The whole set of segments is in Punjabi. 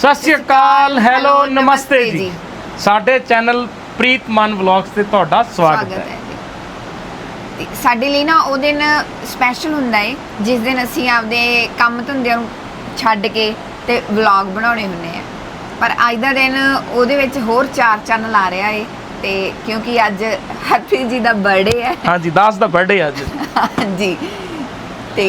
ਸਤਿ ਸ਼੍ਰੀ ਅਕਾਲ ਹੈਲੋ ਨਮਸਤੇ ਜੀ। ਸਾਡੇ ਚੈਨਲ ਪ੍ਰੀਤ ਮਨ ਵਲੌਗਸ ਤੇ ਤੁਹਾਡਾ ਸਵਾਗਤ ਹੈ ਤੇ ਸਾਡੇ ਲਈ ਨਾ ਉਹ ਦਿਨ ਸਪੈਸ਼ਲ ਹੁੰਦਾ ਹੈ ਜਿਸ ਦਿਨ ਅਸੀਂ ਆਪਦੇ ਕੰਮ ਧੰਦਿਆਂ ਨੂੰ ਛੱਡ ਕੇ ਤੇ ਵਲੌਗ ਬਣਾਉਣੇ ਹੁੰਦੇ ਆ। ਪਰ ਅੱਜ ਦਾ ਦਿਨ ਉਹਦੇ ਵਿੱਚ ਹੋਰ ਚਾਰ ਚੰਨ ਲਾ ਰਿਹਾ ਏ ਤੇ ਕਿਉਂਕਿ ਅੱਜ ਹਰਪ੍ਰੀਤ ਜੀ ਦਾ ਬਰਥਡੇ ਹੈ। ਹਾਂਜੀ 10 ਦਾ ਬਰਥਡੇ ਅੱਜ। ਹਾਂਜੀ। ਤੇ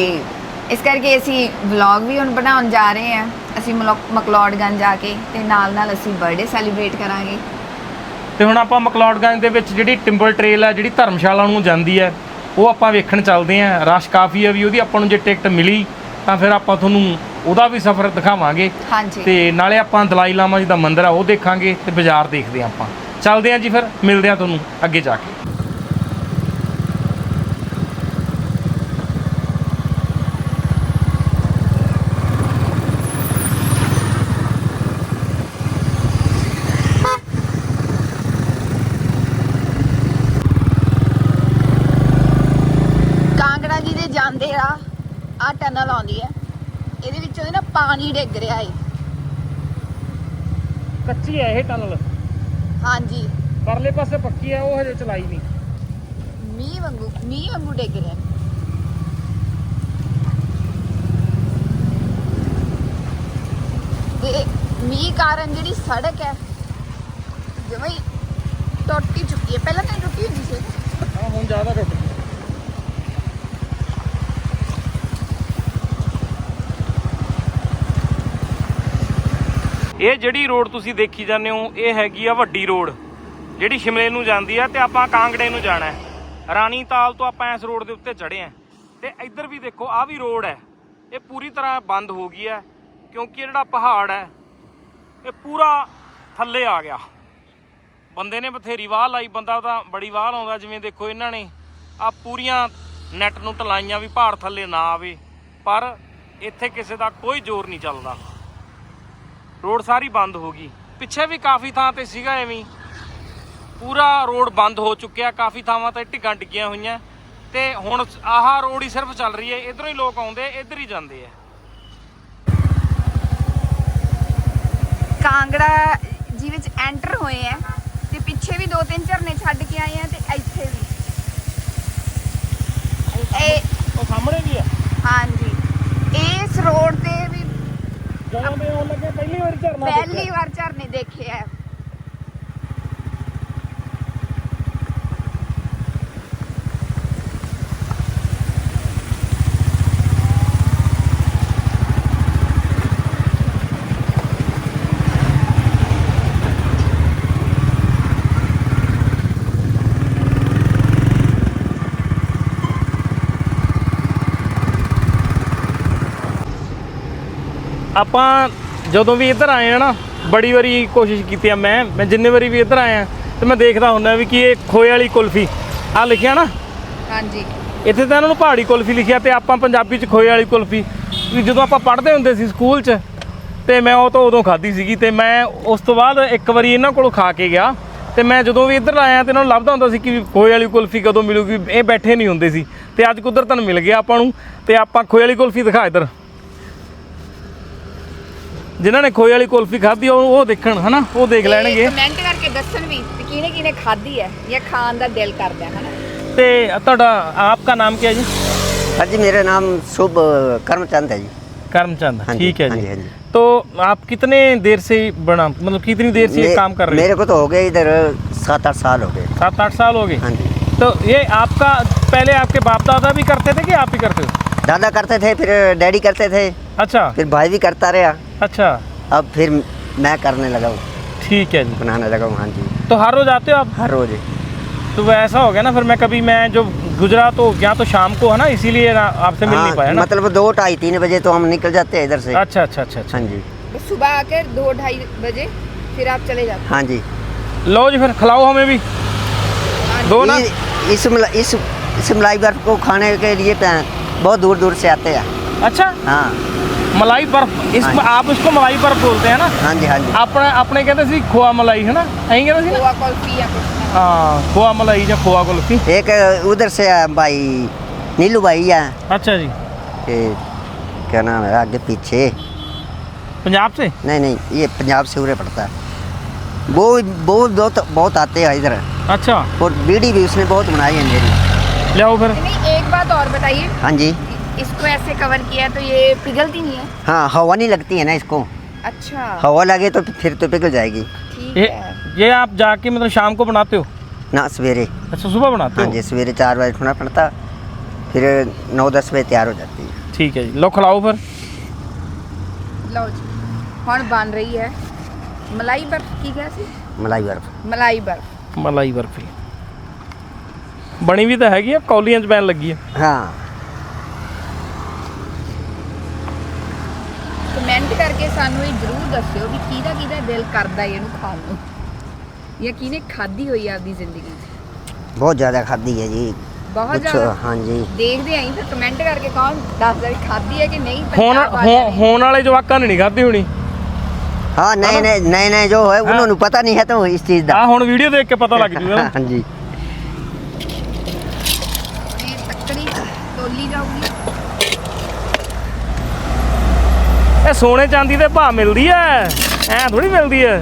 ਇਸ ਕਰਕੇ ਅਸੀਂ ਵਲੌਗ ਵੀ ਹੁਣ ਬਣਾਉਣ ਜਾ ਰਹੇ ਹਾਂ। ਅਸੀਂ ਮਲੋ- ਮਕਲੋਡਗੰਜ ਜਾ ਕੇ ਤੇ ਨਾਲ ਨਾਲ ਅਸੀਂ ਬਰਥਡੇ ਸੈਲੀਬ੍ਰੇਟ ਕਰਾਂਗੇ। ਤੇ ਹੁਣ ਆਪਾਂ ਮਕਲੌਡਗੰਜ ਦੇ ਵਿੱਚ ਜਿਹੜੀ ਟਿੰਬਲ ਟ੍ਰੇਲ ਹੈ ਜਿਹੜੀ ਧਰਮਸ਼ਾਲਾ ਨੂੰ ਜਾਂਦੀ ਹੈ ਉਹ ਆਪਾਂ ਵੇਖਣ ਚੱਲਦੇ ਆਂ ਰਸ਼ ਕਾਫੀ ਹੈ ਵੀ ਉਹਦੀ ਆਪਾਂ ਨੂੰ ਜੇ ਟਿਕਟ ਮਿਲੀ ਤਾਂ ਫਿਰ ਆਪਾਂ ਤੁਹਾਨੂੰ ਉਹਦਾ ਵੀ ਸਫ਼ਰ ਦਿਖਾਵਾਂਗੇ। ਹਾਂਜੀ। ਤੇ ਨਾਲੇ ਆਪਾਂ ਦਲਾਈ ਲਾਮਾ ਜੀ ਦਾ ਮੰਦਿਰ ਆ ਉਹ ਦੇਖਾਂਗੇ ਤੇ ਬਾਜ਼ਾਰ ਦੇਖਦੇ ਆਂ ਆਪਾਂ। ਚੱਲਦੇ ਆਂ ਜੀ ਫਿਰ ਮਿਲਦੇ ਆਂ ਤੁਹਾਨੂੰ ਅੱਗੇ ਜਾ ਕੇ ਕਾਂਗੜਾ ਜੀ ਦੇ ਜਾਂਦੇ ਆ ਆ ਟਨਲ ਆਉਂਦੀ ਹੈ ਇਹਦੇ ਵਿੱਚੋਂ ਦੀ ਨਾ ਪਾਣੀ ਡਿੱਗ ਰਿਹਾ ਏ। ਕੱਚੀ ਹੈ ਇਹ ਟਨਲ। ਹਾਂਜੀ। ਪਰਲੇ ਪਾਸੇ ਪੱਕੀ ਹੈ ਉਹ ਹਜੇ ਚਲਾਈ ਨਹੀਂ। ਮੀਂਹ ਵਾਂਗੂ ਮੀਂਹ ਵਾਂਗੂ ਡਿੱਗ ਰਿਹਾ। ਤੇ ਮੀਂਹ ਕਾਰਨ ਜਿਹੜੀ ਸੜਕ ਹੈ ਜਿਵੇਂ ਟੁੱਟ ਚੁੱਕੀ ਹੈ। ਪਹਿਲਾਂ ਤਾਂ ਟੁੱਟੀ ਹੁੰਦੀ ਸੀ। ਹਾਂ ਹੁਣ ਜ਼ਿਆਦਾ ਟੁੱਟ ਗਈ। ਇਹ ਜਿਹੜੀ ਰੋਡ ਤੁਸੀਂ ਦੇਖੀ ਜਾਂਦੇ ਹੋ, ਇਹ ਹੈਗੀ ਆ ਵੱਡੀ ਰੋਡ। ਜਿਹੜੀ ਸ਼ਿਮਲੇ ਨੂੰ ਜਾਂਦੀ ਆ ਤੇ ਆਪਾਂ ਕਾਂਗੜੇ ਨੂੰ ਜਾਣਾ ਹੈ। ਰਾਣੀ ਤਾਲ ਤੋਂ ਆਪਾਂ ਇਸ ਰੋਡ ਦੇ ਉੱਤੇ ਚੜ੍ਹੇ ਆ ਤੇ ਇੱਧਰ ਵੀ ਦੇਖੋ ਆ ਵੀ ਰੋਡ ਹੈ। ਇਹ ਪੂਰੀ ਤਰ੍ਹਾਂ ਬੰਦ ਹੋ ਗਈ ਹੈ, ਕਿਉਂਕਿ ਜਿਹੜਾ ਪਹਾੜ ਹੈ, ਇਹ ਪੂਰਾ ਥੱਲੇ ਆ ਗਿਆ। ਬੰਦੇ ਨੇ ਬਥੇਰੀ ਵਾਹ ਲਾਈ, ਬੰਦਾ ਤਾਂ ਬੜੀ ਵਾਹ ਲਾਉਂਦਾ, ਜਿਵੇਂ ਦੇਖੋ ਇਹਨਾਂ ਨੇ ਆ ਪੂਰੀਆਂ ਨੈਟ ਨੂੰ ਟਲਾਈਆਂ ਵੀ ਪਹਾੜ ਥੱਲੇ ਨਾ ਆਵੇ, ਪਰ ਇੱਥੇ ਕਿਸੇ ਦਾ ਕੋਈ ਜ਼ੋਰ ਨਹੀਂ ਚੱਲਦਾ। ਰੋਡ ਸਾਰੀ ਬੰਦ ਹੋ ਗਈ। ਪਿੱਛੇ ਵੀ ਕਾਫੀ ਥਾਂ ਤੇ ਸੀਗਾ ਐਵੇਂ। ਪੂਰਾ ਰੋਡ ਬੰਦ ਹੋ ਚੁੱਕਿਆ ਕਾਫੀ ਥਾਵਾਂ ਤੇ ਢਿੱਗਾਂ ਡਿੱਗੀਆਂ ਹੋਈਆਂ। ਤੇ ਹੁਣ ਆਹ ਰੋਡ ਹੀ ਸਿਰਫ ਚੱਲ ਰਹੀ ਹੈ ਇਧਰੋਂ ਹੀ ਲੋਕ ਆਉਂਦੇ ਇੱਧਰ ਹੀ ਜਾਂਦੇ ਆ। ਕਾਂਗੜਾ ਜੀ ਵਿੱਚ ਐਂਟਰ ਹੋਏ ਆ ਤੇ ਪਿੱਛੇ ਵੀ ਦੋ ਤਿੰਨ ਝਰਨੇ ਛੱਡ ਕੇ ਆਏ ਆ ਤੇ ਇੱਥੇ ਵੀ। ਇਹ ਉਹ ਸਾਹਮਣੇ ਵੀ ਆ। ਹਾਂਜੀ। ਇਸ ਰੋਡ ਤੇ ਵੀ ਜਦੋਂ ਦੇ ਆਉਣ ਲੱਗੇ ਪਹਿਲੀ ਵਾਰ ਝਰਨਾ ਪਹਿਲੀ ਵਾਰ ਝਰਨੇ ਦੇਖੇ ਆ। ਆਪਾਂ ਜਦੋਂ ਵੀ ਇੱਧਰ ਆਏ ਆ ਨਾ ਬੜੀ ਵਾਰੀ ਕੋਸ਼ਿਸ਼ ਕੀਤੀ ਆ ਮੈਂ ਮੈਂ ਜਿੰਨੇ ਵਾਰੀ ਵੀ ਇੱਧਰ ਆਇਆ ਤੇ ਮੈਂ ਦੇਖਦਾ ਹੁੰਦਾ ਵੀ ਕਿ ਇਹ ਖੋਏ ਵਾਲੀ ਕੁਲਫੀ। ਆ ਲਿਖਿਆ ਨਾ? ਹਾਂਜੀ। ਇੱਥੇ ਤਾਂ ਇਹਨਾਂ ਨੂੰ ਪਹਾੜੀ ਕੁਲਫੀ ਲਿਖਿਆ ਤੇ ਆਪਾਂ ਪੰਜਾਬੀ ਚ ਖੋਏ ਵਾਲੀ ਕੁਲਫੀ। ਵੀ ਜਦੋਂ ਆਪਾਂ ਪੜ੍ਹਦੇ ਹੁੰਦੇ ਸੀ ਸਕੂਲ 'ਚ ਤੇ ਮੈਂ ਉਹ ਤੋਂ ਉਦੋਂ ਖਾਧੀ ਸੀਗੀ ਤੇ ਮੈਂ ਉਸ ਤੋਂ ਬਾਅਦ ਇੱਕ ਵਾਰੀ ਇਹਨਾਂ ਕੋਲੋਂ ਖਾ ਕੇ ਗਿਆ। ਤੇ ਮੈਂ ਜਦੋਂ ਵੀ ਇੱਧਰ ਆਇਆ ਤੇ ਇਹਨਾਂ ਨੂੰ ਲੱਭਦਾ ਹੁੰਦਾ ਸੀ ਕਿ ਖੋਏ ਵਾਲੀ ਕੁਲਫੀ ਕਦੋਂ ਮਿਲੂਗੀ ਇਹ ਬੈਠੇ ਨਹੀਂ ਹੁੰਦੇ ਸੀ। ਤੇ ਅੱਜ ਕੁਦਰਤਨ ਮਿਲ ਗਿਆ ਆਪਾਂ ਨੂੰ ਤੇ ਆਪਾਂ ਖੋਏ ਵਾਲੀ ਕੁਲਫੀ ਦਿਖਾ ਇੱਧਰ। ਜਿਨ੍ਹਾਂ ਨੇ ਖੋਏ ਵਾਲੀ ਕੁਲਫੀ ਖਾਧੀ ਉਹ ਉਹ ਦੇਖਣ ਹਨਾ ਉਹ ਦੇਖ ਲੈਣਗੇ ਕਮੈਂਟ ਕਰਕੇ ਦੱਸਣ ਵੀ ਕਿ ਕਿਹਨੇ ਕਿਹਨੇ ਖਾਧੀ ਹੈ ਜਾਂ ਖਾਣ ਦਾ ਦਿਲ ਕਰਦਾ ਹੈ ਹਨਾ ਤੇ ਤੁਹਾਡਾ ਆਪਕਾ ਨਾਮ ਕੀ ਹੈ ਜੀ हाँ जी मेरा नाम शुभ कर्मचंद है जी करमचंद हाँ जी, ठीक है हाँ जी जी, हाँ जी। तो आप कितने देर से बना मतलब कितनी देर से ये मे- काम कर रहे मेरे हैं को तो हो गए इधर सात आठ साल हो गए सात आठ साल हो गए हाँ जी तो ये आपका पहले आपके बाप दादा भी करते थे कि आप ही करते थे दादा करते थे फिर डैडी करते थे अच्छा फिर भाई भी करता रहा अच्छा। अब फिर मैं करने लगा हूँ। ठीक है जी। बनाने लगा हूँ हाँ जी। तो हर रोज आते हो आप? हर रोज। तो वो ऐसा हो गया ना फिर मैं कभी मैं जो गुजरा तो या तो शाम को है ना इसीलिए आपसे मिल नहीं हाँ, पाया ना? मतलब दो ढाई तीन बजे तो हम निकल जाते हैं इधर से। अच्छा अच्छा अच्छा अच्छा। हाँ जी। सुबह आकर दो ढाई बजे फिर आप चले जाते हाँ। जी। लो जी फिर खिलाओ हमें भी। दो ना। इस मला- इस इस मलाई बर्फ़ को खाने के लिए बहुत दूर दूर से आते हैं। अच्छा? हाँ। मलाई बर्फ इस हाँ। आप इसको मलाई बर्फ बोलते हैं ना हाँ जी हाँ जी ਆਪਣੇ ਆਪਣੇ ਕਹਿੰਦੇ ਸੀ ਖੋਆ ਮਲਾਈ ਹੈ ਨਾ ਐਂ ਕਹਿੰਦੇ ਸੀ ਨਾ खोआ कुल्फी या कुछ ਹਾਂ ਖੋਆ ਮਲਾਈ ਜਾਂ ਖੋਆ ਕੁਲਫੀ एक उधर से है भाई नीलू भाई है ਅੱਛਾ ਜੀ ये क्या नाम है आगे पीछे पंजाब से नहीं नहीं ये पंजाब से उरे पड़ता है वो वो बहुत बहुत आते हैं इधर अच्छा और बीड़ी भी उसने बहुत बनाई है मेरी ले आओ फिर नहीं एक बात और बताइए हाँ जी इसको ऐसे कवर किया है तो ये पिघलती नहीं है हाँ हवा नहीं लगती है ना इसको अच्छा हवा लगे तो फिर तो पिघल जाएगी ठीक ये है ये आप जाके मतलब शाम को बनाते हो ना सवेरे अच्छा सुबह बनाते हाँ हो जी सवेरे चार बजे उठना पड़ता फिर नौ दस बजे तैयार हो जाती है ठीक है जी लो खिलाओ फिर ਲਓ ਜੀ ਹੁਣ ਬਣ ਰਹੀ ਹੈ ਮਲਾਈ ਬਰਫ ਕੀ ਕਿਹਾ ਸੀ मलाई बर्फ ਮਲਾਈ ਬਰਫ ਮਲਾਈ ਬਰਫੀ ਬਣੀ ਵੀ ਤਾਂ ਹੈਗੀ ਆ ਕੌਲੀਆਂ 'ਚ ਪੈਣ ਲੱਗੀ ਆ हाँ ਸਾਨੂੰ ਇਹ ਜਰੂਰ ਦੱਸਿਓ ਵੀ ਕਿਹਦਾ ਕਿਹਦਾ ਦਿਲ ਕਰਦਾ ਹੈ ਇਹਨੂੰ ਖਾਣ ਨੂੰ ਜਾਂ ਕਿਹਨੇ ਖਾਧੀ ਹੋਈ ਆ ਆਪਦੀ ਜ਼ਿੰਦਗੀ 'ਚ बहुत ज़्यादा खादी है जी ਬਹੁਤ कुछ ਜ਼ਿਆਦਾ हाँ जी ਦੇਖਦੇ ਆਂ ਫਿਰ ਕਮੈਂਟ ਕਰਕੇ ਕੌਣ ਦੱਸਦਾ ਵੀ ਖਾਧੀ ਹੈ ਕਿ ਨਹੀਂ ਹੁਣ ਪੰਜਾਬ ਵਾਲਿਆਂ ਹੁਣ- ਨੇ। ਹੋਣ ਵਾਲੇ ਜਵਾਕਾਂ ਨੇ ਨਹੀਂ ਖਾਧੀ ਹੋਣੀ हाँ नए नए नए नए जो है उन्होंने पता नहीं है तो इस चीज़ का ਆ ਹੁਣ ਵੀਡੀਓ ਦੇਖ ਕੇ ਪਤਾ ਲੱਗ ਜੂਗਾ हाँ जी ਇਹ ਤੱਕੜੀ ਤੋਲੀ ਜਾਊਗੀ ਇਹ ਸੋਨੇ ਚਾਂਦੀ ਦੇ ਭਾਅ ਮਿਲਦੀ ਐ ਐ ਥੋੜੀ ਮਿਲਦੀ ਐ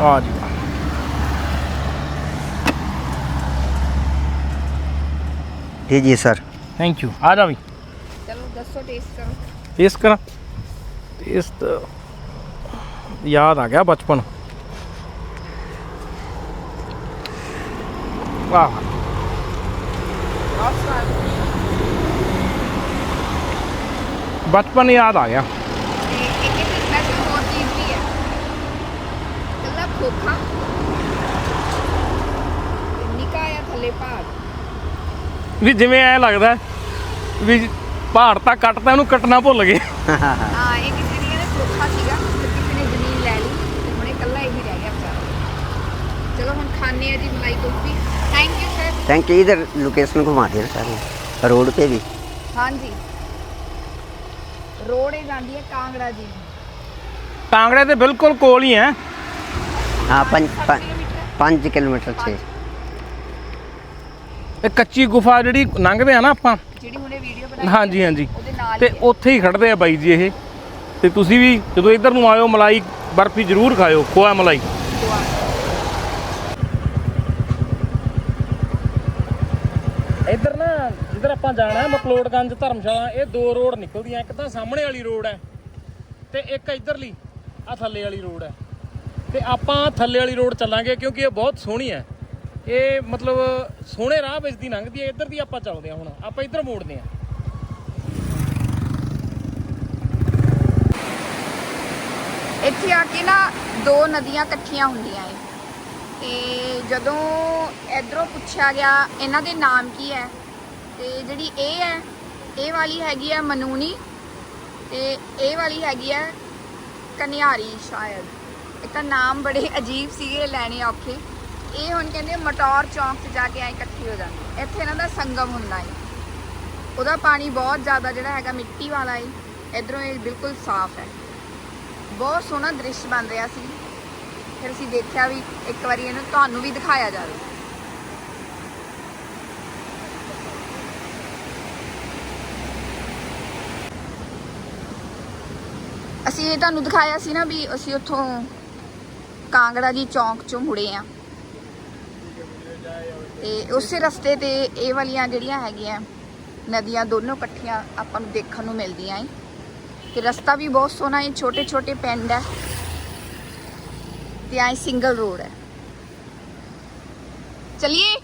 ਆ ਜੀ। ਜੀ ਜੀ ਸਰ। ਥੈਂਕ ਯੂ ਆ ਜਾ ਵੀ। ਚਲੋ ਦੱਸੋ ਟੇਸਟ ਕਰੋ। ਟੇਸਟ ਕਰਾਂ। ਟੇਸਟ ਯਾਦ ਆ ਗਿਆ ਬਚਪਨ। ਵਾਹ। ਬਚਪਨ ਯਾਦ ਆ ਗਿਆ। ਖੋਖਾ ਤੇ ਥੱਲੇ ਭਾਗ ਵੀ ਜਿਵੇਂ ਐ ਲੱਗਦਾ ਵੀ ਪਹਾੜ ਤਾਂ ਕੱਟਤਾ ਉਹਨੂੰ ਕੱਟਣਾ ਭੁੱਲ ਗਏ। ਹਾਂ, ਇਹ ਕਿਸੇ ਨੇ ਖੋਖਾ ਸੀਗਾ ਤੇ ਕਿਸੇ ਨੇ ਜ਼ਮੀਨ ਲੈ ਲਈ ਤੇ ਹੁਣ ਇਹ ਕੱਲਾ ਇਹੀ ਰਹਿ ਗਿਆ ਵਿਚਾਰਾ ਚਲੋ ਹੁਣ ਖਾਣੇ ਆ ਜੀ malai kulfi thank you sir thank you इधर लोकेशन घुमा दिया सारी रोड पे भी ਹਾਂਜੀ ਰੋਡ ਇਹ ਜਾਂਦੀ ਹੈ ਕਾਂਗੜਾ ਜੀ ਕਾਂਗੜੇ ਦੇ ਬਿਲਕੁਲ ਕੋਲ ਹੀ ਐ हाँ पाँच ਸੱਤ पाँच ਕਿਲੋਮੀਟਰ पाँच किलोमीटर छः ਇਹ ਕੱਚੀ ਗੁਫਾ ਜਿਹੜੀ ਲੰਘਦੇ ਆ ਨਾ ਆਪਾਂ ਜਿਹੜੀ ਹੁਣੇ ਵੀਡੀਓ ਬਣਾਈ ਹਾਂਜੀ ਹਾਂਜੀ ਉਹਦੇ ਨਾਲ ਤੇ ਹੀ ਹੈ। ਉੱਥੇ ਹੀ ਖੜਦੇ ਆ ਬਾਈ ਜੀ ਇਹ ਤੇ ਤੁਸੀਂ ਵੀ ਜਦੋਂ ਇੱਧਰ ਨੂੰ ਆਇਓ ਮਲਾਈ ਬਰਫੀ ਜ਼ਰੂਰ ਖਾਇਓ ਖੋਆ ਮਲਾਈ ਇੱਧਰ ਆਪਾਂ ਜਾਣਾ ਹੈ ਮਕਲੋੜਗੰਜ ਧਰਮਸ਼ਾਲਾ, ਇਹ ਦੋ ਰੋਡ ਨਿਕਲਦੀਆਂ, ਇੱਕ ਤਾਂ ਸਾਹਮਣੇ ਵਾਲੀ ਰੋਡ ਹੈ ਤੇ ਇੱਕ ਇੱਧਰਲੀ ਆ ਥੱਲੇ ਵਾਲੀ ਰੋਡ ਹੈ। ਤੇ ਆਪਾਂ ਥੱਲੇ ਵਾਲੀ ਰੋਡ ਚੱਲਾਂਗੇ ਕਿਉਂਕਿ ਇਹ ਬਹੁਤ ਸੋਹਣੀ ਹੈ। ਇਹ ਮਤਲਬ ਸੋਹਣੇ ਰਾਹ ਵਿੱਚ ਦੀ ਲੰਘਦੀ ਹੈ, ਇੱਧਰ ਦੀ ਆਪਾਂ ਚੱਲਦੇ ਹਾਂ ਹੁਣ, ਆਪਾਂ ਇੱਧਰ ਮੋੜਦੇ ਹਾਂ। ਇੱਥੇ ਆ ਕੇ ਨਾ ਦੋ ਨਦੀਆਂ ਇਕੱਠੀਆਂ ਹੁੰਦੀਆਂ ਏ। ਤੇ ਜਦੋਂ ਇਧਰੋਂ ਪੁੱਛਿਆ ਗਿਆ, ਇਹਨਾਂ ਦੇ ਨਾਮ ਕੀ ਹੈ? ਤੇ ਜਿਹੜੀ ਇਹ ਹੈ, ਇਹ ਵਾਲੀ ਹੈਗੀ ਹੈ ਮਨੂਨੀ ਤੇ ਇਹ ਵਾਲੀ ਹੈਗੀ ਹੈ ਕਨਿਆਰੀ ਸ਼ਾਇਦ। ਇਹ ਤਾਂ ਨਾਮ ਬੜੇ ਅਜੀਬ ਸੀਗੇ ਲੈਣੇ ਔਖੇ। ਇਹ ਹੁਣ ਕਹਿੰਦੇ ਮਟੌਰ ਚੌਂਕ 'ਚ ਜਾ ਕੇ ਐ ਇਕੱਠੀ ਹੋ ਜਾਂਦੀ। ਇੱਥੇ ਇਹਨਾਂ ਦਾ ਸੰਗਮ ਹੁੰਦਾ ਏ। ਉਹਦਾ ਪਾਣੀ ਬਹੁਤ ਜ਼ਿਆਦਾ ਜਿਹੜਾ ਹੈਗਾ ਮਿੱਟੀ ਵਾਲਾ ਏ। ਇਧਰੋਂ ਇਹ ਬਿਲਕੁਲ ਸਾਫ਼ ਹੈ। ਬਹੁਤ ਸੋਹਣਾ ਦ੍ਰਿਸ਼ ਬਣ ਰਿਹਾ ਸੀ। ਫਿਰ ਅਸੀਂ ਦੇਖਿਆ ਵੀ ਇੱਕ ਵਾਰੀ ਇਹਨੂੰ ਤੁਹਾਨੂੰ ਵੀ ਦਿਖਾਇਆ ਜਾਵੇ। ਅਸੀਂ ਤੁਹਾਨੂੰ ਦਿਖਾਇਆ ਸੀ ਨਾ ਵੀ ਅਸੀਂ ਉੱਥੋਂ ਕਾਂਗੜਾ ਦੀ ਚੌਂਕ ਚੋਂ ਮੁੜੇ ਆ। ਤੇ ਉਸੇ ਰਸਤੇ ਤੇ ਇਹ ਵਾਲੀਆਂ ਜਿਹੜੀਆਂ ਹੈਗੀਆਂ ਨਦੀਆਂ ਦੋਨੋਂ ਇਕੱਠੀਆਂ ਆਪਾਂ ਨੂੰ ਦੇਖਣ ਨੂੰ ਮਿਲਦੀਆਂ ਏ ਤੇ ਰਸਤਾ ਵੀ ਬਹੁਤ ਸੋਹਣਾ ਹੈ ਛੋਟੇ ਛੋਟੇ ਪਿੰਡ ਹੈ ਤੇ ਆਈ ਸਿੰਗਲ ਰੋਡ ਹੈ ਚਲਿਏ?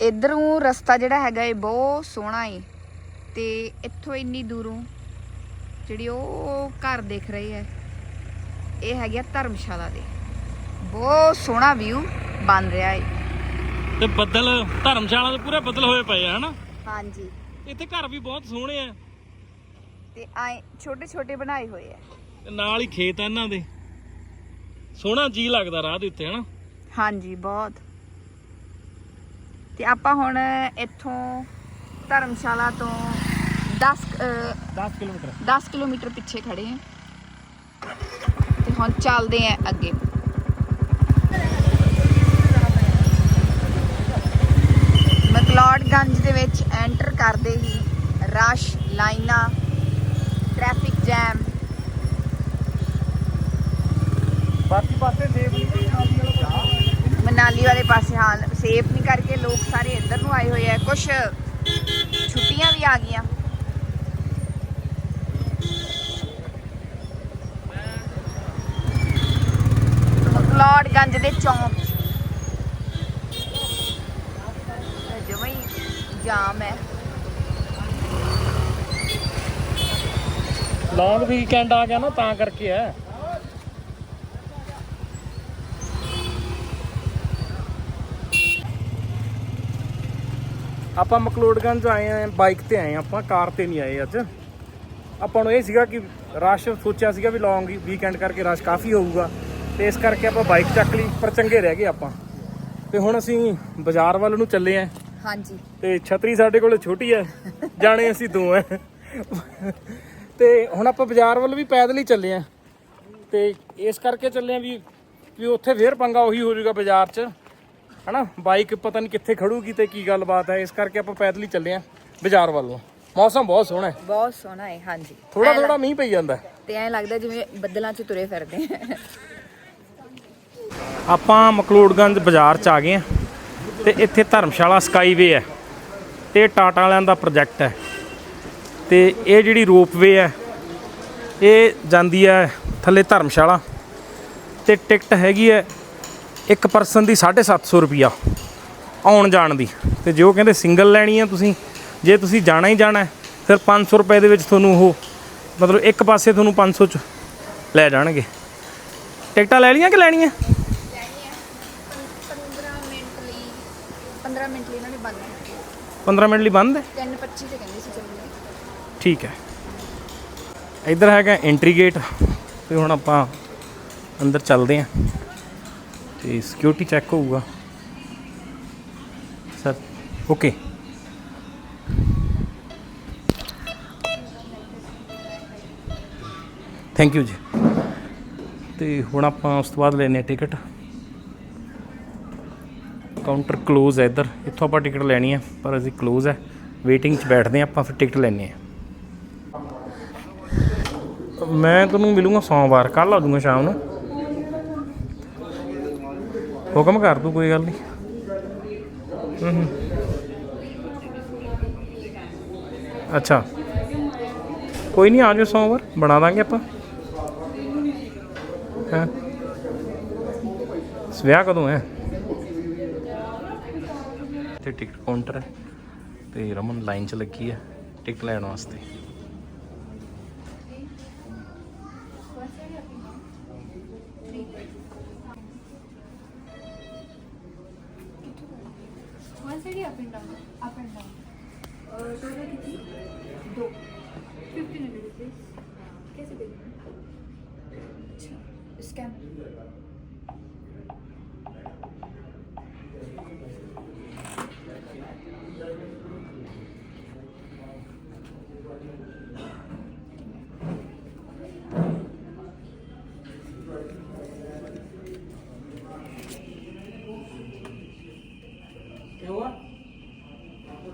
ਇਧਰੋਂ ਰਸਤਾ ਜਿਹੜਾ ਹੈਗਾ ਇਹ ਬਹੁਤ ਸੋਹਣਾ ਹੈ ਤੇ ਇੱਥੋਂ ਇੰਨੀ ਦੂਰੋਂ ਜਿਹੜੀ ਉਹ ਘਰ ਦਿਖ ਰਹੀ ਹੈ ਇਹ ਹੈਗਾ ਧਰਮਸ਼ਾਲਾ ਦੇ। ਬਹੁਤ ਸੋਹਣਾ ਵਿਊ ਬਣ ਰਿਹਾ ਹੈ ਤੇ ਬੱਦਲ ਧਰਮਸ਼ਾਲਾ ਦੇ ਪੂਰੇ ਬੱਦਲ ਹੋਏ ਪਏ ਆ ਹਨਾ? ਹਾਂਜੀ। ਇੱਥੇ ਘਰ ਵੀ ਬਹੁਤ ਸੋਹਣੇ ਆ। ਤੇ ਆਏ ਛੋਟੇ ਛੋਟੇ ਬਣਾਏ ਹੋਏ ਆ। ਤੇ ਨਾਲ ਹੀ ਖੇਤ ਆ ਇਹਨਾਂ ਦੇ। ਸੋਹਣਾ ਜੀ ਲੱਗਦਾ ਰਾਹ ਦੇ ਉੱਤੇ ਹਨਾ? ਹਾਂਜੀ ਬਹੁਤ। ਤੇ ਆਪਾਂ ਹੁਣ ਇੱਥੋਂ ਧਰਮਸ਼ਾਲਾ ਤੋਂ 10 10 ਕਿਲੋਮੀਟਰ। 10 ਕਿਲੋਮੀਟਰ ਪਿੱਛੇ ਖੜੇ ਹਾਂ। ਹੁਣ ਚੱਲਦੇ ਆਂ ਅੱਗੇ। ਮਕਲੌਡਗੰਜ ਦੇ ਵਿੱਚ ਐਂਟਰ ਕਰਦੇ ਹੀ ਰਸ਼ ਲਾਈਨਾਂ ਟ੍ਰੈਫਿਕ ਜੈਮ ਬਾਕੀ ਪਾਸੇ ਸੇਬ ਨਹੀਂ ਮਨਾਲੀ ਵਾਲੇ ਪਾਸੇ ਹਾਲ ਸੇਫ ਨਹੀਂ ਕਰਕੇ ਲੋਕ ਸਾਰੇ ਇੱਧਰ ਨੂੰ ਆਏ ਹੋਏ ਆ। ਕੁਝ ਛੁੱਟੀਆਂ ਵੀ ਆ ਗਈਆਂ। ਮਕਲੌਡਗੰਜ ਦੇ ਚੌਂਕ 'ਚ। ਜਾਮ ਹੈ ਲੌਂਗ ਵੀਕਐਂਡ ਆ ਗਿਆ ਨਾ, ਤਾਂ ਕਰਕੇ ਹੈ। ਆਪਾਂ ਮਕਲੋਡਗੰਜ ਆਏ ਆ ਬਾਈਕ ਤੇ ਆਏ ਆ ਆਪਾਂ ਕਾਰ ਤੇ ਨਹੀਂ ਆਏ ਅੱਜ। ਆਪਾਂ ਨੂੰ ਇਹ ਸੀਗਾ ਕਿ ਰਸ਼ ਸੋਚਿਆ ਸੀਗਾ ਵੀ ਲੌਂਗ ਵੀਕਐਂਡ ਕਰਕੇ ਰਸ਼ ਕਾਫੀ ਹੋਊਗਾ। ਤੇ ਇਸ ਕਰਕੇ ਆਪਾਂ ਬਾਈਕ ਚੱਕ ਲਈ ਪਰ ਚੰਗੇ ਰਹਿ ਗਏ ਆਪਾਂ। ਤੇ ਹੁਣ ਅਸੀਂ ਬਾਜ਼ਾਰ ਵੱਲ ਨੂੰ ਚੱਲੇ ਆਂ। ਹਾਂਜੀ। ਤੇ ਛਤਰੀ ਸਾਡੇ ਕੋਲ ਛੋਟੀ ਹੈ ਜਾਣੇ ਅਸੀਂ ਦੋ ਐ ਤੇ ਹੁਣ ਆਪਾਂ ਬਾਜ਼ਾਰ ਵੱਲ ਵੀ ਪੈਦਲ ਹੀ ਚੱਲੇ ਆ। ਤੇ ਇਸ ਕਰਕੇ ਚੱਲੇ ਆ ਵੀ ਵੀ ਉੱਥੇ ਫੇਰ ਪੰਗਾ ਉਹੀ ਹੋ ਜਾਊਗਾ ਬਾਜ਼ਾਰ 'ਚ। ਹਨਾ? ਬਾਈਕ ਪਤਾ ਨਹੀਂ ਕਿੱਥੇ ਖੜੂਗੀ ਤੇ ਕੀ ਗੱਲਬਾਤ ਹੈ ਇਸ ਕਰਕੇ ਆਪਾਂ ਪੈਦਲ ਹੀ ਚੱਲੇ ਆ ਬਾਜ਼ਾਰ ਵੱਲ ਨੂੰ। ਮੌਸਮ ਬਹੁਤ ਸੋਹਣਾ ਹੈ। ਬਹੁਤ ਸੋਹਣਾ ਹੈ ਹਾਂਜੀ। ਥੋੜਾ ਥੋੜਾ ਮੀਂਹ ਪਈ ਜਾਂਦਾ ਹੈ। ਤੇ ਐਂ ਲੱਗਦਾ ਜਿਵੇਂ ਬੱਦਲਾਂ 'ਚ ਤੁਰੇ ਫਿਰਦੇ ਆ। ਆਪਾਂ ਮਕਲੋੜਗੰਜ ਬਾਜ਼ਾਰ 'ਚ ਆ ਗਏ ਆ ਤੇ ਇੱਥੇ ਧਰਮਸ਼ਾਲਾ ਸਕਾਈਵੇ ਹੈ। ਤੇ ਇਹ ਟਾਟਾ ਵਾਲਿਆਂ ਦਾ ਪ੍ਰੋਜੈਕਟ ਹੈ। ਤੇ ਇਹ ਜਿਹੜੀ ਰੋਪਵੇ ਹੈ ਇਹ ਜਾਂਦੀ ਹੈ ਥੱਲੇ ਧਰਮਸ਼ਾਲਾ। ਤੇ ਟਿਕਟ ਹੈਗੀ ਹੈ ਇੱਕ ਪਰਸਨ ਦੀ 750 ਰੁਪਿਆ ਆਉਣ ਜਾਣ ਦੀ। ਤੇ ਜੋ ਕਹਿੰਦੇ ਸਿੰਗਲ ਲੈਣੀ ਹੈ ਤੁਸੀਂ ਜੇ ਤੁਸੀਂ ਜਾਣਾ ਹੀ ਜਾਣਾ ਫਿਰ 500 ਰੁਪਏ ਦੇ ਵਿੱਚ ਤੁਹਾਨੂੰ ਉਹ ਮਤਲਬ ਇੱਕ ਪਾਸੇ ਤੁਹਾਨੂੰ 500 ਚ ਲੈ ਜਾਣਗੇ। ਟਿਕਟਾਂ ਲੈ ਲਈਆਂ ਕਿ ਲੈਣੀਆਂ? 15 ਮਿੰਟ ਲਈ 15 ਮਿੰਟ ਲਈ ਇਹਨਾਂ ਨੇ ਬੰਦ ਕੀਤੀ 15 ਮਿੰਟ ਲਈ ਬੰਦ ਹੈ? 3:25 ਤੇ ਕਹਿੰਦੇ ਸੀ ਚੱਲੂਗੇ ਠੀਕ ਹੈ। ਇੱਧਰ ਹੈਗਾ ਐਂਟਰੀ ਗੇਟ ਤੇ ਹੁਣ ਆਪਾਂ ਅੰਦਰ ਚੱਲਦੇ ਹਾਂ। ਤੇ ਸਿਕਿਉਰਿਟੀ ਚੈੱਕ ਹੋਊਗਾ। ਸਰ ਓਕੇ ਥੈਂਕ ਯੂ ਜੀ। ਤੇ ਹੁਣ ਆਪਾਂ ਉਸ ਤੋਂ ਬਾਅਦ ਲੈਣੇ ਟਿਕਟ ਕਾਊਂਟਰ ক্লোਜ਼ ਹੈ ਇੱਧਰ। ਇੱਥੋਂ ਆਪਾਂ ਟਿਕਟ ਲੈਣੀ ਹੈ, ਪਰ ਅਸੀਂ ক্লোਜ਼ ਹੈ। ਵੇਟਿੰਗ 'ਚ ਬੈਠਦੇ ਆਪਾਂ ਫਿਰ ਟਿਕਟ ਲੈਣੀ ਹੈ। ਮੈਂ ਤੁਹਾਨੂੰ ਮਿਲੂੰਗਾ ਸੋਮਵਾਰ ਕੱਲ ਆ ਜਾਊਂਗਾ ਸ਼ਾਮ ਨੂੰ। ਹੁਕਮ ਕਰ ਤੂੰ ਕੋਈ ਗੱਲ ਨਹੀਂ ਹੂੰ ਹੂੰ। ਅੱਛਾ। ਕੋਈ ਨਹੀਂ ਆ ਜਾਓ ਸੋਮਵਾਰ, ਬਣਾ ਦਾਂਗੇ ਆਪਾਂ। ਹਾਂ? ਵਿਆਹ ਕਦੋਂ ਹੈ? ਇੱਥੇ ਟਿਕਟ ਕਾਊਂਟਰ ਹੈ ਤੇ ਰਮਨ ਲਾਈਨ 'ਚ ਲੱਗੀ ਹੈ, ਟਿਕਟ ਲੈਣ ਵਾਸਤੇ।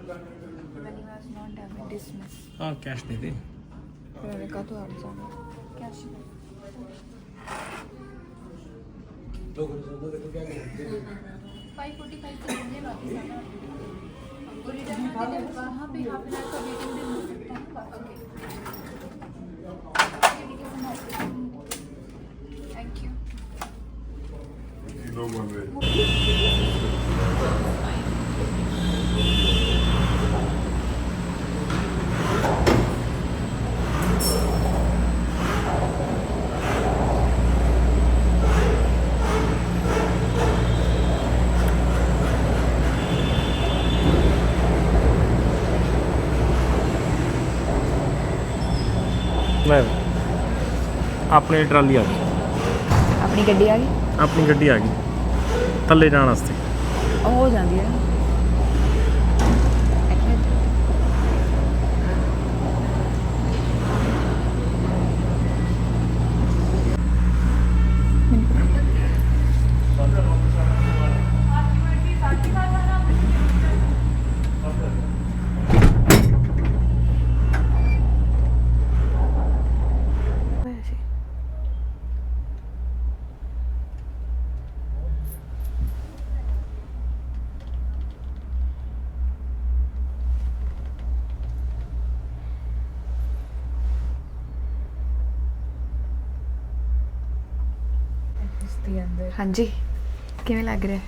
Money was not debit dismissed. हाँ कैश दे दे उन्होंने कहा तो आप जाओ कैश फाइव फोर्टी फाइव तक मुझे वापस आना और रिटर्न वहाँ पे हाफ एन आवर का वेटिंग टाइम हो सकता है ओके ਲੈ ਆਪਣੀ ਟਰਾਲੀ ਆ ਗਈ। ਆਪਣੀ ਗੱਡੀ ਆ ਗਈ? ਆਪਣੀ ਗੱਡੀ ਆ ਗਈ। ਥੱਲੇ ਜਾਣ ਵਾਸਤੇ। ਉਹ ਹੋ ਜਾਂਦੀ ਹੈ। ਕੁਸ਼ਤੀ ਅੰਦਰ ਹਾਂਜੀ। ਕਿਵੇਂ ਲੱਗ ਰਿਹਾ?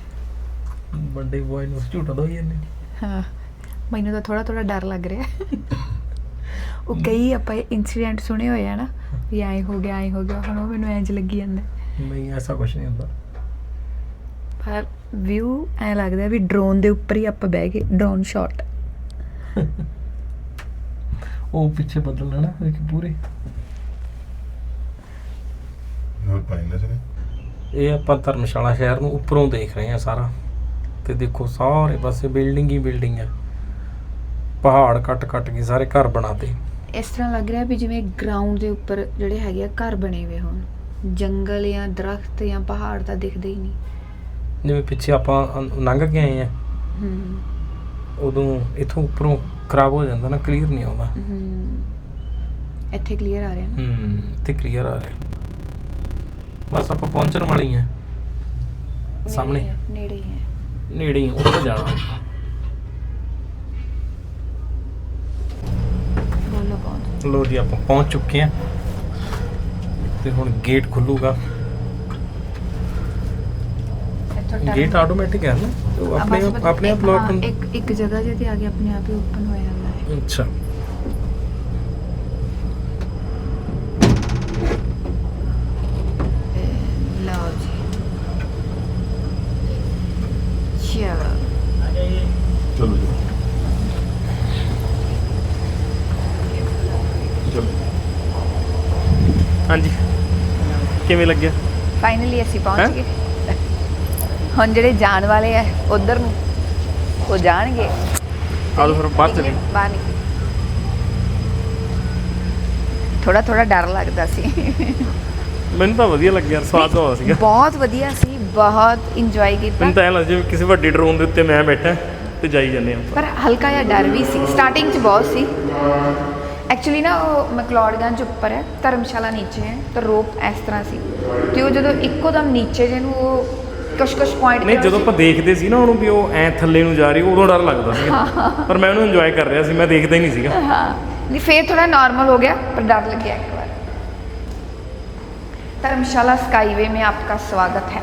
ਵੱਡੇ ਬॉय ਨੂੰ ਝੂਟਾ ਦੋ ਜਾਂਦੇ ਹਾਂ। ਮੈਨੂੰ ਤਾਂ ਥੋੜਾ ਥੋੜਾ ਡਰ ਲੱਗ ਰਿਹਾ। ਉਹ ਕਈ ਆਪਾਂ ਇਨਸੀਡੈਂਟ ਸੁਣੇ ਹੋਏ ਆ ਨਾ ਵੀ ਐਂ ਹੋ ਗਿਆ ਐਂ ਹੋ ਗਿਆ ਹੁਣ ਉਹ ਮੈਨੂੰ ਇੰਜ ਲੱਗੀ ਜਾਂਦਾ। ਨਹੀਂ ਐਸਾ ਕੁਝ ਨਹੀਂ ਹੁੰਦਾ। ਪਰ ਵਿਊ ਐ ਲੱਗਦਾ ਵੀ ਡਰੋਨ ਦੇ ਉੱਪਰ ਹੀ ਆਪਾਂ ਬਹਿ ਗਏ ਡਰੋਨ ਸ਼ਾਟ ਉਹ ਪਿੱਛੇ ਬਦਲ ਲੈਣਾ ਇੱਕ ਪੂਰੇ। ਹੋਰ ਪਾਈਨਸ ਨੇ ਇਹ ਆਪਾਂ ਧਰਮਸ਼ਾਲਾ ਸ਼ਹਿਰ ਨੂੰ ਉੱਪਰੋਂ ਦੇਖ ਰਹੇ ਹਾਂ ਸਾਰਾ। ਤੇ ਦੇਖੋ ਸਾਰੇ ਪਾਸੇ ਬਿਲਡਿੰਗ ਹੀ ਬਿਲਡਿੰਗ ਹੈ ਪਹਾੜ ਕੱਟ ਕੱਟ ਕੇ ਸਾਰੇ ਘਰ ਬਣਾਤੇ। ਇਸ ਤਰ੍ਹਾਂ ਲੱਗ ਰਿਹਾ ਵੀ ਜਿਵੇਂ ਗਰਾਊਂਡ ਦੇ ਉੱਪਰ ਜਿਹੜੇ ਹੈਗੇ ਆ ਘਰ ਬਣੇ ਹੋਏ ਹੋਣ। ਜੰਗਲ ਜਾਂ ਦਰਖਤ ਜਾਂ ਪਹਾੜ ਤਾਂ ਦਿਖਦੇ ਹੀ ਨਹੀਂ। ਜਿਵੇਂ ਪਿੱਛੇ ਆਪਾਂ ਅੰ- ਲੰਘ ਕੇ ਆਏ ਆ ਹੂੰ। ਉਦੋਂ ਇਥੋਂ ਉੱਪਰੋਂ ਖਰਾਬ ਹੋ ਜਾਂਦਾ ਨਾ ਕਲੀਅਰ ਨਹੀਂ ਆਉਂਦਾ। ਹੂੰ। ਇੱਥੇ ਕਲੀਅਰ ਆ ਰਿਹਾ ਨਾ। ਹੂੰ ਤੇ ਕਲੀਅਰ ਆ ਰਿਹਾ। ਬਸ ਆਪਾਂ ਪਹੁੰਚਣ ਵਾਲੀ ਆ। ਸਾਹਮਣੇ। ਨੇੜੇ ਹੀ ਨੇੜੇ ਹੀ ਹੈ ਨੇੜੇ ਹੀ ਆ, ਉੱਧਰ ਜਾਣਾ ਬੋਲੋ ਬਹੁਤ ਲੋ ਜੀ ਆਪਾਂ ਪਹੁੰਚ ਚੁੱਕੇ ਆ। ਤੇ ਹੁਣ ਗੇਟ ਖੁੱਲੂਗਾ। ਇੱਥੋਂ turn- ਗੇਟ ਆਟੋਮੈਟਿਕ ਹੈ ਨਾ? ਉਹ ਆਪਣੇ ਆਪ ਆਪਣੇ ਆਪ ਲੋਕ ਇੱਕ ਇੱਕ ਜਗ੍ਹਾ ਜੇ ਤੇ ਆ ਕੇ ਆਪਣੇ ਆਪ ਹੀ ਓਪਨ ਹੋ ਜਾਂਦਾ ਹੈ। ਅੱਛਾ ਲਓ ਜੀ ਚਲੋ ਚਲੋ ਜੀ ਚਲੋ ਹਾਂਜੀ ਕਿਵੇਂ ਲੱਗਿਆ? ਫਾਈਨਲੀ ਅਸੀਂ? ਪਹੁੰਚ ਗਏ। ਹੁਣ ਜਿਹੜੇ ਜਾਣ ਵਾਲੇ ਆ ਉਧਰ ਨੂੰ ਉਹ ਜਾਣਗੇ। ਆਲੋ ਫਿਰ ਬਾਹਰ ਚਲੇ ਬਾਹਰ ਨਿਕਲ ਥੋੜਾ ਥੋੜਾ ਡਰ ਲੱਗਦਾ ਸੀ। ਮੈਨੂੰ ਤਾਂ ਵਧੀਆ ਲੱਗਿਆ ਸਵਾਦ ਹੋਇਆ ਸੀਗਾ। ਬਹੁਤ ਵਧੀਆ ਸੀ ਬਹੁਤ ਇੰਜੋਏ ਕੀਤਾ। ਮੈਨੂੰ ਤਾਂ ਐਂ ਲੱਗਦਾ ਜਿਵੇਂ ਕਿਸੇ ਵੱਡੇ ਡਰੋਨ ਦੇ ਉੱਤੇ ਮੈਂ ਬੈਠਾ ਤੇ ਜਾਈ ਜਾਂਦੇ ਆ ਪਰ ਹਲਕਾ ਜਿਹਾ ਡਰ ਵੀ ਸੀ। ਸਟਾਰਟਿੰਗ 'ਚ ਬਹੁਤ ਸੀ। ਐਕਚੁਅਲੀ ਨਾ ਉਹ ਮਕਲੌੜਗੰਜ ਉੱਪਰ ਹੈ ਧਰਮਸ਼ਾਲਾ ਨੀਚੇ ਹੈ ਤਾਂ ਰੋਪ ਇਸ ਤਰ੍ਹਾਂ ਸੀ। ਤੇ ਉਹ ਜਦੋਂ ਇੱਕੋ ਦਮ ਨੀਚੇ ਜਿਹਨੂੰ ਉਹ ਕਸ਼ਕਸ਼ ਪੁਆਇੰਟ ਨਹੀਂ ਜਦੋਂ ਆਪਾਂ ਦੇਖਦੇ ਸੀ ਨਾ ਉਹਨੂੰ ਵੀ ਉਹ ਐ ਥੱਲੇ ਨੂੰ ਜਾ ਰਹੀ ਉਦੋਂ ਡਰ ਲੱਗਦਾ ਸੀ ਪਰ ਮੈਂ ਉਹਨੂੰ ਇੰਜੋਏ ਕਰ ਰਿਹਾ ਸੀ ਮੈਂ ਦੇਖਦਾ ਹੀ ਨਹੀਂ ਸੀਗਾ। ਹਾਂ। ਨਹੀਂ ਫੇਰ ਥੋੜਾ ਨਾਰਮਲ ਹੋ ਗਿਆ ਪਰ ਡਰ ਲੱਗਿਆ ਇੱਕ ਵਾਰ। ਧਰਮਸ਼ਾਲਾ ਸਕਾਈਵੇ ਮੇ ਆਪਕਾ ਸਵਾਗਤ ਹੈ।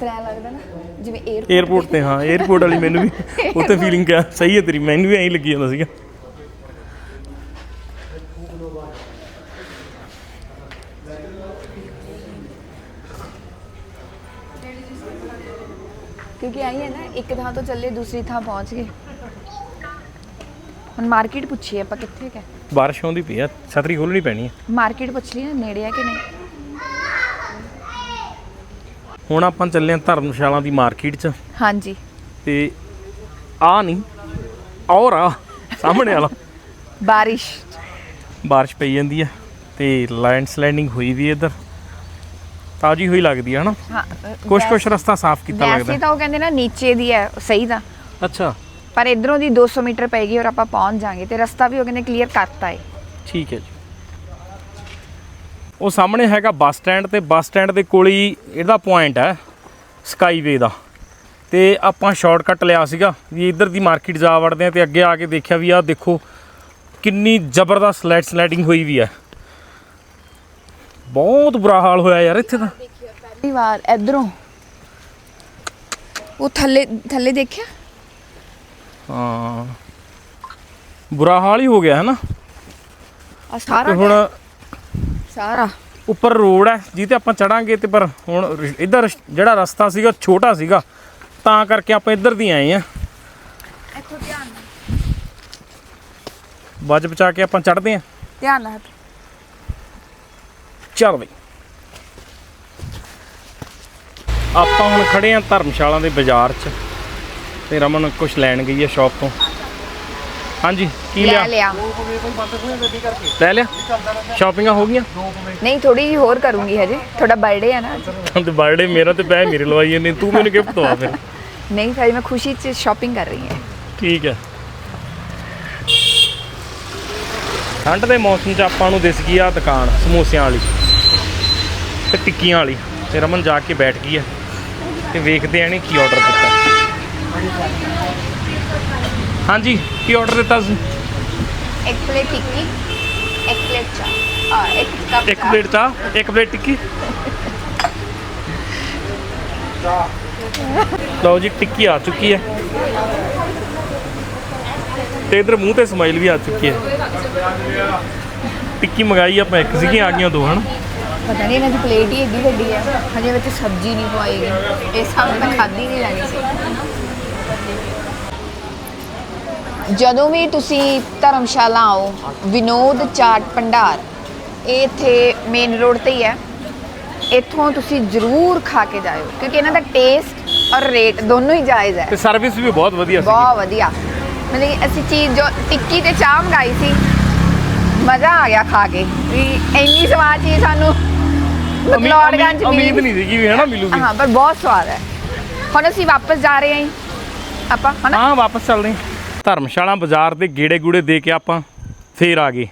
ਜਿਵੇਂ 에어ਪੋਰਟ ਤੇ ਹਾਂ 에어ਪੋਰਟ ਵਾਲੀ ਮੈਨੂੰ ਵੀ ਉੱਥੇ ਫੀਲਿੰਗ ਕਿਆ ਸਹੀ ਹੈ ਤੇਰੀ ਮੈਨੂੰ ਵੀ ਐਂ ਲੱਗੀ ਜਾਂਦਾ ਸੀਗਾ। ਕਿਉਂਕਿ ਆਈ ਹੈ ਨਾ ਇੱਕ ਥਾਂ ਤੋਂ ਚੱਲੇ ਦੂਸਰੀ ਥਾਂ ਪਹੁੰਚ ਗਏ। ਹੁਣ ਮਾਰਕੀਟ ਪੁੱਛੀਏ ਆਪਾਂ ਕਿੱਥੇ ਕਿ ਬਾਰਿਸ਼ ਆਉਂਦੀ ਪਈ ਆ ਛਤਰੀ ਖੋਲਣੀ ਪੈਣੀ ਆ। ਮਾਰਕੀਟ ਪੁੱਛ ਲਈ ਨੇੜੇ ਆ ਕਿ ਨਹੀਂ? ਹੁਣ ਆਪਾਂ ਚੱਲੇ ਆ ਧਰਮਸ਼ਾਲਾ ਦੀ ਮਾਰਕੀਟ 'ਚ। ਹਾਂਜੀ। ਤੇ ਆ ਨਹੀਂ ਔਰ ਆ ਸਾਹਮਣੇ ਵਾਲਾ। ਬਾਰਿਸ਼। ਬਾਰਿਸ਼ ਪਈ ਜਾਂਦੀ ਹੈ ਤੇ ਲੈਂਡ ਸਲਾਈਡਿੰਗ ਹੋਈ ਵੀ ਇੱਧਰ। ਤਾਜੀ ਹੋਈ ਲੱਗਦੀ ਹੈ ਹਨਾ? ਹਾਂ ਕੁਛ ਕੁਛ ਰਸਤਾ ਸਾਫ਼ ਕੀਤਾ ਵੈਸੇ ਲੱਗਦਾ ਤਾਂ ਉਹ ਕਹਿੰਦੇ ਨਾ ਨੀਚੇ ਦੀ ਹੈ ਸਹੀ ਤਾਂ। ਅੱਛਾ। ਪਰ ਇਧਰੋਂ ਦੀ 200 ਮੀਟਰ ਪਏਗੀ ਔਰ ਆਪਾਂ ਪਹੁੰਚ ਜਾਾਂਗੇ ਤੇ ਰਸਤਾ ਵੀ ਉਹ ਕਹਿੰਦੇ ਕਲੀਅਰ ਕਰਤਾ ਹੈ ਠੀਕ ਹੈ ਜੀ। ਉਹ ਸਾਹਮਣੇ ਹੈਗਾ ਬੱਸ ਸਟੈਂਡ ਤੇ ਬੱਸ ਸਟੈਂਡ ਦੇ ਕੋਲ ਹੀ ਇਹਦਾ ਪੁਆਇੰਟ ਹੈ ਸਕਾਈਵੇ ਦਾ। ਤੇ ਆਪਾਂ ਸ਼ਾਰਟਕਟ ਲਿਆ ਸੀਗਾ ਵੀ ਇੱਧਰ ਦੀ ਮਾਰਕੀਟ ਜਾ ਵੜਦੇ ਆ ਤੇ ਅੱਗੇ ਆ ਕੇ ਦੇਖਿਆ ਵੀ ਆਹ ਦੇਖੋ ਕਿੰਨੀ ਜ਼ਬਰਦਸਤ ਸਲਾਈਡ ਸਲਾਈਡਿੰਗ ਹੋਈ ਵੀ ਹੈ। ਬਹੁਤ ਬੁਰਾ ਹਾਲ ਹੋਇਆ ਯਾਰ ਇੱਥੇ ਤਾਂ। ਪਹਿਲੀ ਵਾਰ ਇਧਰੋਂ। ਉਹ ਥੱਲੇ ਥੱਲੇ ਦੇਖਿਆ? ਹਾਂ। ਬੁਰਾ ਹਾਲ ਹੀ ਹੋ ਗਿਆ ਹੈ ਨਾ? ਆ ਸਾਰਾ ਹੁਣ ਸਾਰਾ। ਉੱਪਰ ਰੋਡ ਹੈ ਜਿੱਤੇ ਆਪਾਂ ਚੜਾਂਗੇ ਤੇ ਪਰ ਹੁਣ ਰ- ਇੱਧਰ ਜਿਹੜਾ ਰਸਤਾ ਸੀਗਾ ਛੋਟਾ ਸੀਗਾ ਤਾਂ ਕਰਕੇ ਆਪਾਂ ਇੱਧਰ ਦੀ ਆਏ ਆ ਇੱਥੋਂ ਧਿਆਨ ਵੱਜ ਬਚਾ ਕੇ ਆਪਾਂ ਚੜਦੇ ਆ ਧਿਆਨ ਨਾਲ। ਚੱਲ ਬਈ। ਆਪਾਂ ਹੁਣ ਖੜੇ ਆ ਧਰਮਸ਼ਾਲਾ ਦੇ ਬਾਜ਼ਾਰ 'ਚ ਤੇ ਰਮਨ ਕੁਝ ਲੈਣ ਗਈ ਹੈ ਸ਼ਾਪ ਤੋਂ। ਹਾਂਜੀ ਕੀ ਲੈ ਲਿਆ ਲਿਆ। ਲੈ ਲਿਆ? ਸ਼ਾਪਿੰਗਾਂ ਹੋ ਗਈਆਂ? ਨਹੀਂ ਥੋੜੀ ਜੀ ਹੋਰ ਕਰੂੰਗੀ ਹਜੇ। ਤੁਹਾਡਾ ਬਰਥਡੇ ਹੈ ਨਾ ਅੱਜ। ਤੇ ਬਰਥਡੇ ਮੇਰਾ ਤੇ ਪੈ ਮੇਰੇ ਲਵਾਈ ਜਾਂਦੇ ਤੂੰ ਮੈਨੂੰ ਗਿਫਟ ਦਵਾ ਫਿਰ। ਨਹੀਂ ਫਿਰ ਮੈਂ ਖੁਸ਼ੀ 'ਚ ਸ਼ਾਪਿੰਗ ਕਰ ਰਹੀ ਹਾਂ। ਠੀਕ ਹੈ। ਠੰਡ ਦੇ ਮੌਸਮ 'ਚ ਆਪਾਂ ਨੂੰ ਦਿਸ ਗਈ ਆ ਦੁਕਾਨ ਸਮੋਸਿਆਂ ਵਾਲੀ ਤੇ ਟਿੱਕੀਆਂ ਵਾਲੀ। ਤੇ ਰਮਨ ਜਾ ਕੇ ਬੈਠ ਗਈ ਹੈ। ਤੇ ਵੇਖਦੇ ਆ ਨੇ ਕੀ ਆਰਡਰ ਦਿੱਤਾ ਹਾਂਜੀ ਕੀ ਆਰਡਰ ਦਿੱਤਾ ਸੀ ਇੱਕ ਪਲੇਟ ਟਿੱਕੀ ਇੱਕ ਪਲੇਟ ਚਾਹ ਆ ਇੱਕ ਕੱਪ ਇੱਕ। ਪਲੇਟ ਚਾਹ ਇੱਕ ਪਲੇਟ ਟਿੱਕੀ? ਲਓ ਜੀ ਟਿੱਕੀ ਆ ਚੁੱਕੀ ਹੈ। ਤੇ ਇਧਰ ਮੂੰਹ ਤੇ ਸਮਾਈਲ ਵੀ ਆ ਚੁੱਕੀ ਹੈ। ਟਿੱਕੀ ਮੰਗਾਈ ਆਪਾਂ ਇੱਕ ਸੀਗੀ ਆ ਗਈਆਂ ਦੋ ਹਨ? ਪਤਾ ਨਹੀਂ ਇਹਨਾਂ ਦੀ ਪਲੇਟ ਹੀ ਏਡੀ ਵੱਡੀ ਹੈ। ਹਜੇ ਵਿੱਚ ਸਬਜ਼ੀ ਨਹੀਂ ਪਵਾਏਗੀ ਇਸ ਸਾਹਮਣੇ ਤਾਂ ਖਾਧੀ ਨਹੀਂ ਜਾਣੀ ਸੀ। ਜਦੋਂ ਵੀ ਤੁਸੀਂ ਧਰਮਸ਼ਾਲਾ ਆਓ ਵਿਨੋਦ ਚਾਟ ਭੰਡਾਰ ਇਹ ਇੱਥੇ ਮੇਨ ਰੋਡ ਤੇ ਹੀ ਹੈ। ਇੱਥੋਂ ਤੁਸੀਂ ਜ਼ਰੂਰ ਖਾ ਕੇ ਜਾਇਓ ਕਿਉਂਕਿ ਇਹਨਾਂ ਦਾ ਟੇਸਟ ਔਰ ਰੇਟ ਦੋਨੋਂ ਹੀ ਜਾਇਜ਼ ਹੈ। ਤੇ ਸਰਵਿਸ ਵੀ ਬਹੁਤ ਵਧੀਆ ਸੀ ਬਹੁਤ ਵਧੀਆ। ਮਤਲਬ ਕਿ ਅਸੀਂ ਚੀਜ਼ ਜੋ ਟਿੱਕੀ ਤੇ ਚਾਹ ਮੰਗਾਈ ਸੀ ਮਜ਼ਾ ਆ ਗਿਆ ਖਾ ਕੇ। ਵੀ ਇੰਨੀ ਸਵਾਦ ਚੀਜ਼ ਸਾਨੂੰ ਮਕਲੌੜਗੰਜ ਉਮੀਦ ਨਹੀਂ ਸੀਗੀ ਵੀ ਹਨਾ ਮਿਲੂਗੀ। ਹਾਂ ਪਰ ਬਹੁਤ ਸਵਾਦ ਹੈ। ਹੁਣ ਅਸੀਂ ਵਾਪਸ ਜਾ ਰਹੇ ਹਾਂ ਜੀ। ਆਪਾਂ ਹਨਾ? ਹਾਂ ਵਾਪਸ ਚੱਲਦੇ ਹਾਂ। ਧਰਮਸ਼ਾਲਾ ਬਾਜ਼ਾਰ ਦੇ ਗੇੜੇ ਗੂੜੇ ਦੇ ਕੇ ਆਪਾਂ ਫੇਰ ਆ ਗਏ।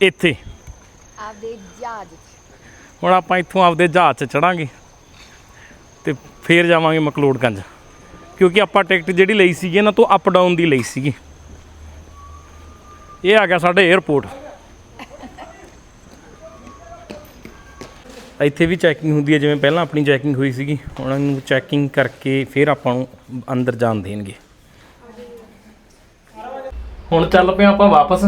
ਇੱਥੇ। ਆਪਦੇ ਜਹਾਜ਼ ਹੁਣ ਆਪਾਂ ਇੱਥੋਂ ਆਪਦੇ ਜਹਾਜ਼ 'ਚ ਚੜਾਂਗੇ ਤੇ ਫੇਰ ਜਾਵਾਂਗੇ ਮਕਲੋੜਗੰਜ। ਕਿਉਂਕਿ ਆਪਾਂ ਟਿਕਟ ਜਿਹੜੀ ਲਈ ਸੀਗੀ ਇਹਨਾਂ ਤੋਂ ਅਪ ਡਾਊਨ ਦੀ ਲਈ ਸੀਗੀ। ਇਹ ਆ ਗਿਆ ਸਾਡੇ 에어ਪੋਰਟ ਇੱਥੇ ਵੀ ਚੈਕਿੰਗ ਹੁੰਦੀ ਹੈ ਜਿਵੇਂ ਪਹਿਲਾਂ ਆਪਣੀ ਚੈਕਿੰਗ ਹੋਈ ਸੀਗੀ। ਉਹਨਾਂ ਨੂੰ ਚੈਕਿੰਗ ਕਰਕੇ ਫਿਰ ਆਪਾਂ ਨੂੰ ਅੰਦਰ ਜਾਣ ਦੇਣਗੇ। ਹੁਣ ਚੱਲ ਪਏ ਆਪਾਂ ਵਾਪਸ।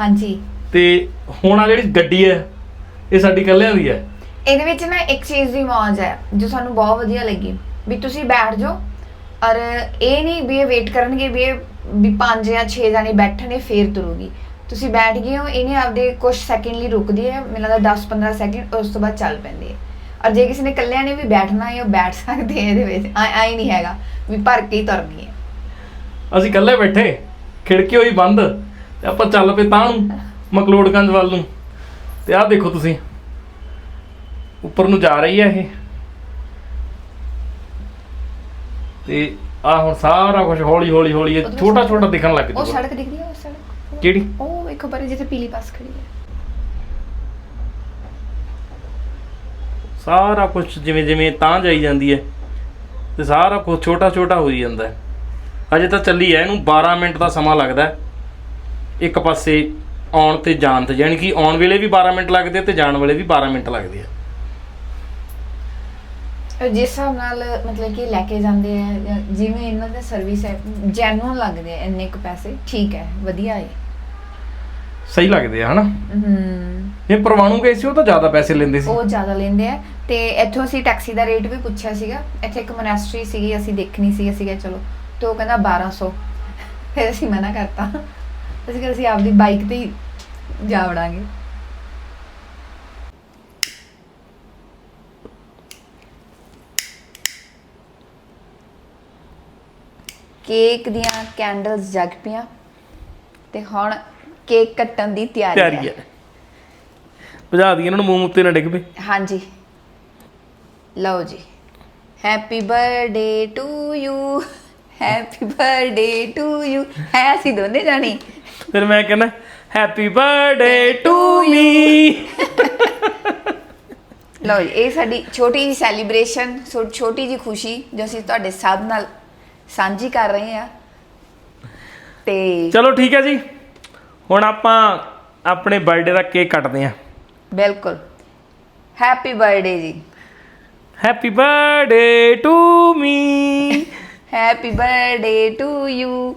ਹਾਂਜੀ। ਤੇ ਹੁਣ ਆ ਜਿਹੜੀ ਗੱਡੀ ਹੈ ਇਹ ਸਾਡੀ ਇਕੱਲਿਆਂ ਦੀ ਹੈ। ਇਹਦੇ ਵਿੱਚ ਨਾ ਇੱਕ ਚੀਜ਼ ਦੀ ਮੌਜ ਹੈ ਜੋ ਸਾਨੂੰ ਬਹੁਤ ਵਧੀਆ ਲੱਗੀ। ਵੀ ਤੁਸੀਂ ਬੈਠ ਜਾਓ। ਔਰ ਇਹ ਨਹੀਂ ਵੀ ਇਹ ਵੇਟ ਕਰਨਗੇ ਵੀ ਇਹ ਵੀ 5 ਜਾਂ 6 ਜਾਣੇ ਬੈਠਣੇ ਫੇਰ ਤੁਰੂਗੀ। ਤੁਸੀਂ ਬੈਠ ਗਏ ਹੋ ਇਹਨੇ ਆਪਦੇ ਕੁਝ ਸੈਕਿੰਡ ਲਈ ਰੁਕਦੀ ਹੈ ਮੈਨੂੰ ਲੱਗਦਾ 10-15 ਸੈਕਿੰਡ ਉਸ ਤੋਂ ਬਾਅਦ ਚੱਲ ਪੈਂਦੀ ਹੈ। ਔਰ ਜੇ ਕਿਸੇ ਨੇ ਇਕੱਲਿਆਂ ਨੇ ਵੀ ਬੈਠਣਾ ਹੈ ਉਹ ਬੈਠ ਸਕਦੇ ਹੈ ਇਹਦੇ ਵਿੱਚ ਆਈ ਨਹੀਂ ਹੈਗਾ ਵੀ ਭਰ ਕੇ ਹੀ ਤੁਰਨੀ ਹੈ। ਅਸੀਂ ਇਕੱਲੇ ਬੈਠੇ। ਖਿੜਕੀ ਹੋਈ ਬੰਦ ਤੇ ਆਪਾਂ ਚੱਲ ਪਏ ਤਾਂ ਨੂੰ ਮਕਲੋੜਗੰਜ ਵੱਲ ਨੂੰ। ਤੇ ਆਹ ਦੇਖੋ ਤੁਸੀਂ ਉੱਪਰ ਨੂੰ ਜਾ ਰਹੀ ਹੈ ਇਹ। ਤੇ ਆਹ ਹੁਣ ਸਾਰਾ ਕੁਝ ਹੌਲੀ ਹੌਲੀ ਹੌਲੀ ਇਹ ਛੋਟਾ ਛੋਟਾ ਦਿਖਣ ਲੱਗ ਉਹ ਜੂਗਾ। ਸੜਕ ਦਿਖਦੀ ਹੈ ਉਹ ਸੜਕ। ਕਿਹੜੀ? ਉਹ ਵੇਖੋ ਪਰ ਜਿੱਥੇ ਪੀਲੀ ਬੱਸ ਖੜੀ ਹੈ ਸਾਰਾ ਕੁਝ ਜਿਵੇਂ ਜਿਵੇਂ ਤਾਂ ਜਾਈ ਜਾਂਦੀ ਹੈ ਤੇ ਸਾਰਾ ਕੁਝ ਛੋਟਾ ਛੋਟਾ ਹੋਈ ਜਾਂਦਾ ਹੈ। ਅਜੇ ਤਾਂ ਚੱਲੀ ਹੈ ਇਹਨੂੰ 12 ਮਿੰਟ ਦਾ ਸਮਾਂ ਲੱਗਦਾ ਹੈ ਇੱਕ ਪਾਸੇ ਆਉਣ ਤੇ ਜਾਣ ਤੇ ਯਾਨੀ ਕਿ ਆਉਣ ਵੇਲੇ ਵੀ 12 ਮਿੰਟ ਲੱਗਦੇ ਤੇ ਜਾਣ ਵੇਲੇ ਵੀ 12 ਮਿੰਟ ਲੱਗਦੇ ਆ ਜਿਸ ਹਿਸਾਬ ਨਾਲ ਮਤਲਬ ਕਿ ਲੈ ਕੇ ਜਾਂਦੇ ਆ ਜਿਵੇਂ ਇਹਨਾਂ ਦਾ ਸਰਵਿਸ ਹੈ ਜੈਨੂਨ ਲੱਗਦੇ ਆ ਇੰਨੇ ਕੁ ਪੈਸੇ ਠੀਕ ਹੈ ਵਧੀਆ ਹੈ ਸਹੀ ਲੱਗਦੇ ਆ ਹਨਾ? ਹਮ ਇਹ ਪਰਵਾਣੂ ਗਏ ਸੀ ਉਹ ਤਾਂ ਜ਼ਿਆਦਾ ਪੈਸੇ ਲੈਂਦੇ ਸੀ। ਉਹ ਜ਼ਿਆਦਾ ਲੈਂਦੇ ਆ ਤੇ ਇੱਥੋਂ ਅਸੀਂ ਟੈਕਸੀ ਦਾ ਰੇਟ ਵੀ ਪੁੱਛਿਆ ਸੀਗਾ ਇੱਥੇ ਇੱਕ ਮੋਨੈਸਟਰੀ ਸੀਗੀ ਅਸੀਂ ਦੇਖਣੀ ਸੀ ਅਸੀਂ ਕਿਹਾ ਚਲੋ ਤੇ ਉਹ ਕਹਿੰਦਾ 1200 ਫਿਰ ਅਸੀਂ ਮਨਾ ਕਰਤਾ। ਅਸੀਂ ਕਿਹਾ ਅਸੀਂ ਆਪਦੀ ਬਾਈਕ ਤੇ ਹੀ ਜਾ ਵੜਾਂਗੇ। ਕੇਕ ਦੀਆਂ ਕੈਂਡਲਸ ਜਗ ਪਈਆਂ। ਤੇ ਹੁਣ ਕੇਕ ਕੱਟਣ ਦੀ ਤਿਆਰੀ ਤਿਆਰੀ ਹੈ। ਭਜਾ ਦੀ ਇਹਨਾਂ ਨੂੰ ਮੂੰਹ ਉੱਤੇ ਨਾ ਡਿੱਗ ਪਏ। ਹਾਂਜੀ। ਲਓ ਜੀ। Happy birthday to you happy birthday to you ਹੈ ਅਸੀਂ ਦੋਨੇ ਜਾਣੀ। ਫਿਰ ਮੈਂ ਕਹਿੰਦਾ ਹੈਪੀ ਬਰਥਡੇ ਟੂ ਮੀ ਲਓ ਜੀ ਇਹ ਸਾਡੀ ਛੋਟੀ ਜੀ ਸੈਲੀਬ੍ਰੇਸ਼ਨ ਛੋਟੀ ਜੀ ਖੁਸ਼ੀ ਜੋ ਅਸੀਂ ਤੁਹਾਡੇ ਸਭ ਨਾਲ ਸਾਂਝੀ ਕਰ ਰਹੇ ਹਾਂ। ਤੇ ਚਲੋ ਠੀਕ ਹੈ ਜੀ। ਹੁਣ ਆਪਾਂ ਆਪਣੇ ਬਰਥਡੇ ਦਾ ਕੇਕ ਕੱਟਦੇ ਆਂ ਬਿਲਕੁਲ। ਹੈਪੀ ਬਰਥਡੇ ਜੀ। Happy birthday to me happy birthday to you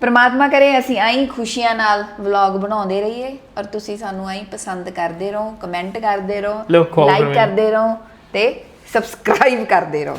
ਪ੍ਰਮਾਤਮਾ ਕਰੇ ਅਸੀਂ ਆਈ ਖੁਸ਼ੀਆਂ ਨਾਲ ਵਲੌਗ ਬਣਾਉਂਦੇ ਰਹੀਏ ਔਰ ਤੁਸੀਂ ਸਾਨੂੰ ਆਈ ਪਸੰਦ ਕਰਦੇ ਰਹੋ ਕਮੈਂਟ ਕਰਦੇ ਰਹੋ ਲਾਈਕ। ਕਰਦੇ ਰਹੋ ਤੇ ਸਬਸਕ੍ਰਾਈਬ ਕਰਦੇ ਰਹੋ